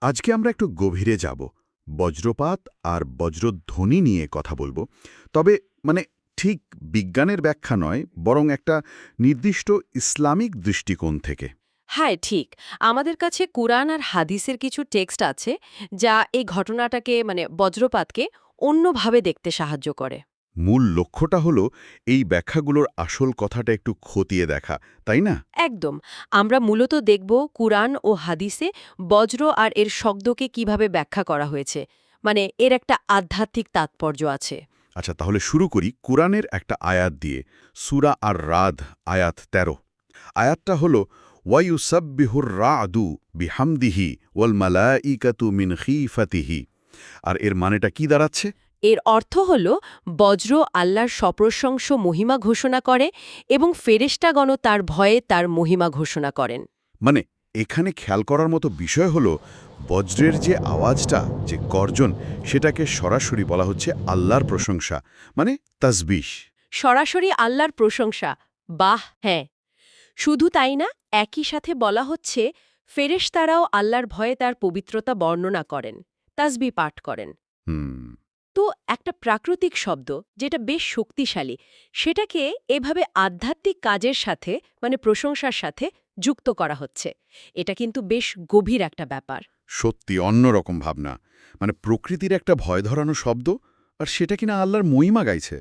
আজকে আমরা একটু গভীরে যাব। বজ্রপাত আর বজ্রধ্বনি নিয়ে কথা বলব। তবে মানে ঠিক বিজ্ঞানের ব্যাখ্যা নয়, বরং একটা নির্দিষ্ট ইসলামিক দৃষ্টিকোণ থেকে। হ্যাঁ ঠিক। আমাদের কাছে কুরআন আর হাদিসের কিছু টেক্সট আছে, যা এই ঘটনাটাকে মানে বজ্রপাতকে অন্যভাবে দেখতে সাহায্য করে। মূল লক্ষ্যটা হলো এই ব্যাখ্যাগুলোর আসল কথাটা একটু খতিয়ে দেখা তাই না? একদম। আমরা মূলত দেখব কুরআন ও হাদিসে বজ্র আর এর শব্দকে কীভাবে ব্যাখ্যা করা হয়েছে। মানে এর একটা আধ্যাত্মিক তাৎপর্য আছে। আচ্ছা তাহলে শুরু করি কুরআনের একটা আয়াত দিয়ে। সুরা আর রাদ আয়াত ১৩ আয়াতটা হলো ওয়াইউসাব্বিহুর রাদু বিহামদিহি ওয়াল মালাইকাতু মিন খিফাতিহি। আর এর মানেটা কি দাঁড়াচ্ছে? এর অর্থ হল বজ্র আল্লাহর সপ্রশংস মহিমা ঘোষণা করে এবং ফেরেশতাগণ তার ভয়ে তার মহিমা ঘোষণা করেন। মানে এখানে খেয়াল করার মতো বিষয় হল বজ্রের যে আওয়াজটা যে গর্জন সেটাকে সরাসরি বলা হচ্ছে আল্লাহর প্রশংসা মানে তাসবিশ সরাসরি আল্লাহর প্রশংসা বাহ হ্যাঁ। শুধু তাই না একই সাথে বলা হচ্ছে ফেরেশতারাও আল্লাহর ভয়ে তার পবিত্রতা বর্ণনা করেন তাসবি পাঠ করেন। হুম। তো একটা প্রাকৃতিক শব্দ যেটা বেশ শক্তিশালী সেটাকে এভাবে আধ্যাত্মিক কাজের সাথে মানে প্রশংসার সাথে যুক্ত করা হচ্ছে। এটা কিন্তু বেশ গভীর একটা ব্যাপার। সত্যি অন্যরকম ভাবনা। মানে প্রকৃতির একটা ভয় ধরানো শব্দ আর সেটা কিনা আল্লাহর মহিমা গাইছে।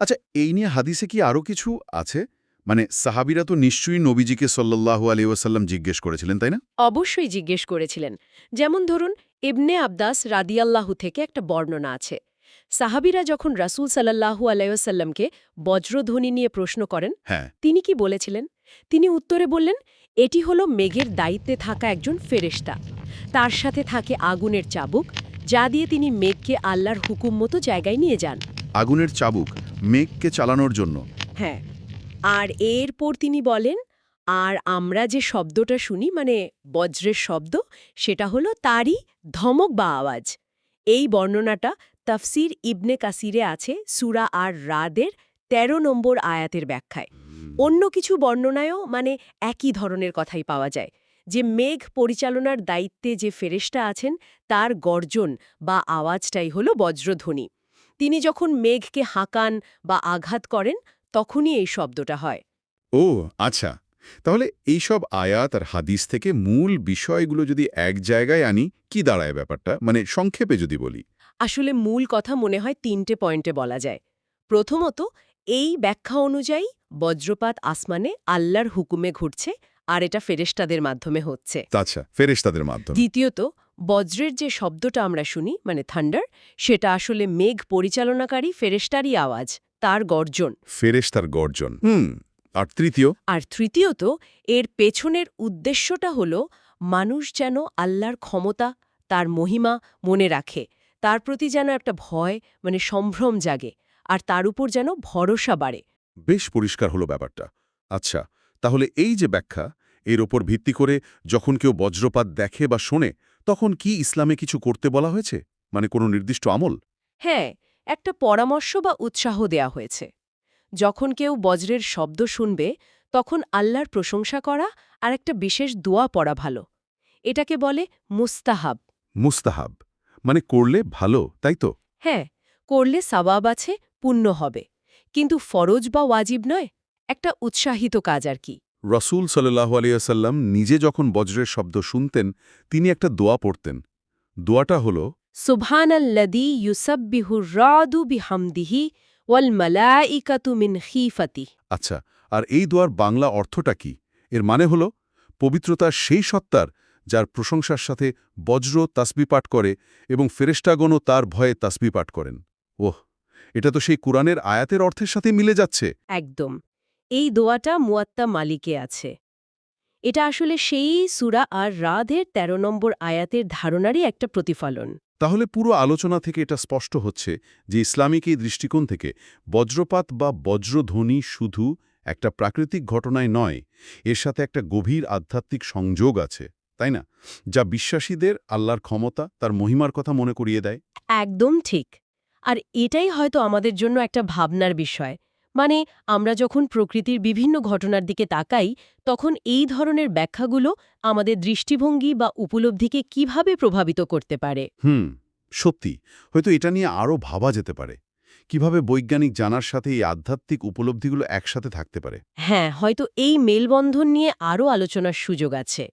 আচ্ছা এই নিয়ে হাদিসে কি আরও কিছু আছে? মানে সাহাবিরা তো নিশ্চয়ই নবীজিকে সল্লাল্লাহু আলাইহি ওয়াসাল্লাম জিজ্ঞেস করেছিলেন তাই না? অবশ্যই জিজ্ঞেস করেছিলেন। যেমন ধরুন ইবনে আব্দাস রাদিয়াল্লাহু থেকে একটা বর্ণনা আছে। সাহাবিরা যখন রাসূল সাল্লাল্লাহু আলাইসাল্লামকে বজ্রধ্বনি নিয়ে প্রশ্ন করেন হ্যাঁ। তিনি কি বলেছিলেন? তিনি উত্তরে বললেন এটি হলো মেঘের দায়িত্বে থাকা একজন ফেরেশতা। তার সাথে থাকে আগুনের চাবুক যা দিয়ে তিনি মেঘকে আল্লাহর হুকুম মতো জায়গায় নিয়ে যান। আগুনের চাবুক মেঘকে চালানোর জন্য। হ্যাঁ। আর এরপর তিনি বলেন আর আমরা যে শব্দটা শুনি মানে বজ্রের শব্দ সেটা হলো তারই ধমক বা আওয়াজ। এই বর্ণনাটা তাফসির ইবনে কাসিরে আছে সুরা আর রাদের ১৩ নম্বর আয়াতের ব্যাখ্যায়। অন্য কিছু বর্ণনায়ও মানে একই ধরনের কথাই পাওয়া যায়। যে মেঘ পরিচালনার দায়িত্বে যে ফেরেশতা আছেন, তার গর্জন বা আওয়াজটাই হল বজ্রধ্বনি। তিনি যখন মেঘকে হাঁকান বা আঘাত করেন, তখনই এই শব্দটা হয়। ও আচ্ছা। তাহলে এই সব আয়াত আর হাদিস থেকে মূল বিষয়গুলো যদি এক জায়গায় আনি কি দাঁড়ায় ব্যাপারটা? মানে সংক্ষেপে যদি বলি। আসলে মূল কথা মনে হয় তিনটে পয়েন্টে বলা যায়। প্রথমত এই ব্যাখ্যা অনুযায়ী বজ্রপাত আসমানে আল্লাহর হুকুমে ঘুরছে আর এটা ফেরেশতাদের মাধ্যমে হচ্ছে। আচ্ছা ফেরেশতাদের মাধ্যমে। দ্বিতীয়ত বজ্রের যে শব্দটা আমরা শুনি মানে থান্ডার সেটা আসলে মেঘ পরিচালনাকারী ফেরেশতারই আওয়াজ তার গর্জন। ফেরেশতার গর্জন। হুম আর তৃতীয়? আর তৃতীয়ত এর পেছনের উদ্দেশ্যটা হল মানুষ যেন আল্লাহর ক্ষমতা তার মহিমা মনে রাখে। তার প্রতি যেন একটা ভয় মানে সম্ভ্রম জাগে আর তার উপর যেন ভরসা বাড়ে। বেশ পরিষ্কার হলো ব্যাপারটা। আচ্ছা তাহলে এই যে ব্যাখ্যা এর ওপর ভিত্তি করে যখন কেউ বজ্রপাত দেখে বা শোনে তখন কি ইসলামে কিছু করতে বলা হয়েছে? মানে কোনো নির্দিষ্ট আমল? হ্যাঁ একটা পরামর্শ বা উৎসাহ দেয়া হয়েছে। যখন কেউ বজ্রের শব্দ শুনবে তখন আল্লাহর প্রশংসা করা আর একটা বিশেষ দোয়া পড়া ভালো। এটাকে বলে মুস্তাহাব। মুস্তাহাব। মানে করলে ভালো তাই তো? হ্যাঁ করলে সাবাব আছে পুণ্য হবে। কিন্তু ফরজ বা ওয়াজিব নয় একটা উৎসাহিত কাজ আর কি। রসুল সাল্লাহ আলিয়াসাল্লাম নিজে যখন বজ্রের শব্দ শুনতেন তিনি একটা দোয়া পড়তেন। দোয়াটা হল সুবহানাল্লাদি ইউসাব্বিহুর রাদু বিহামদিহি ওয়াল মালাইকাতু মিন খিফাতি। আচ্ছা আর এই দোয়ার বাংলা অর্থটা কি? এর মানে হল পবিত্রতার সেই সত্তার যার প্রশংসার সাথে বজ্র তাসবি পাঠ করে এবং ফেরেস্টাগণও তার ভয়ে তাসবি পাঠ করেন। ওহ এটা তো সেই কুরআনের আয়াতের অর্থের সাথে মিলে যাচ্ছে। একদম। এই দোয়াটা মুয়াত্তা মালিকে আছে। এটা আসলে সেই সুরা আর রাধের ১৩ নম্বর আয়াতের ধারণারই একটা প্রতিফলন। তাহলে পুরো আলোচনা থেকে এটা স্পষ্ট হচ্ছে যে ইসলামিক এই দৃষ্টিকোণ থেকে বজ্রপাত বা বজ্রধ্বনি শুধু একটা প্রাকৃতিক ঘটনায় নয়, এর সাথে একটা গভীর আধ্যাত্মিক সংযোগ আছে, তাই না? যা বিশ্বাসীদের আল্লাহর ক্ষমতা, তার মহিমার কথা মনে করিয়ে দেয়। একদম ঠিক। আর এটাই হয়তো আমাদের জন্য একটা ভাবনার বিষয়। মানে আমরা যখন প্রকৃতির বিভিন্ন ঘটনার দিকে তাকাই তখন এই ধরনের ব্যাখ্যাগুলো আমাদের দৃষ্টিভঙ্গি বা উপলব্ধিকে কীভাবে প্রভাবিত করতে পারে? হুম সত্যি। হয়তো এটা নিয়ে আরও ভাবা যেতে পারে। কীভাবে বৈজ্ঞানিক জানার সাথে এই আধ্যাত্মিক উপলব্ধিগুলো একসাথে থাকতে পারে? হ্যাঁ হয়তো এই মেলবন্ধন নিয়ে আরও আলোচনার সুযোগ আছে।